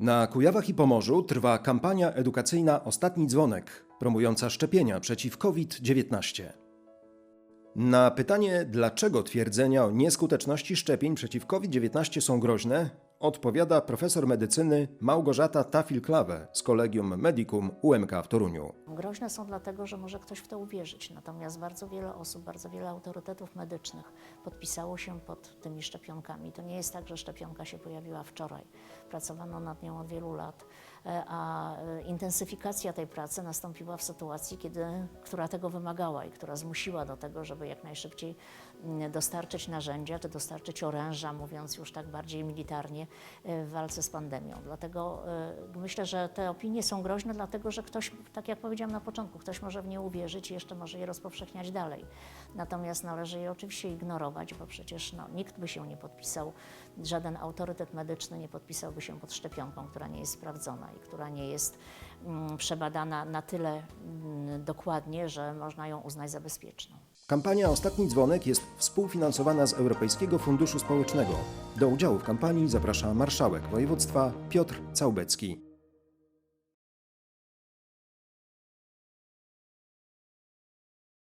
Na Kujawach i Pomorzu trwa kampania edukacyjna Ostatni Dzwonek, promująca szczepienia przeciw COVID-19. Na pytanie, dlaczego twierdzenia o nieskuteczności szczepień przeciw COVID-19 są groźne, odpowiada profesor medycyny Małgorzata Tafil-Klawe z Kolegium Medicum UMK w Toruniu. Groźne są dlatego, że może ktoś w to uwierzyć. Natomiast bardzo wiele osób, bardzo wiele autorytetów medycznych podpisało się pod tymi szczepionkami. To nie jest tak, że szczepionka się pojawiła wczoraj. Pracowano nad nią od wielu lat, e, a e, intensyfikacja tej pracy nastąpiła w sytuacji, kiedy, która tego wymagała i która zmusiła do tego, żeby jak najszybciej mm, dostarczyć narzędzia, czy dostarczyć oręża, mówiąc już tak bardziej militarnie, w walce z pandemią. Dlatego e, myślę, że te opinie są groźne, dlatego że ktoś, tak jak powiedziałam na początku, ktoś może w nie uwierzyć i jeszcze może je rozpowszechniać dalej. Natomiast należy je oczywiście ignorować, bo przecież no, nikt by się nie podpisał, żaden autorytet medyczny nie podpisałby się pod szczepionką, która nie jest sprawdzona i która nie jest mm, przebadana na tyle mm, dokładnie, że można ją uznać za bezpieczną. Kampania Ostatni Dzwonek jest współfinansowana z Europejskiego Funduszu Społecznego. Do udziału w kampanii zaprasza marszałek województwa Piotr Całbecki.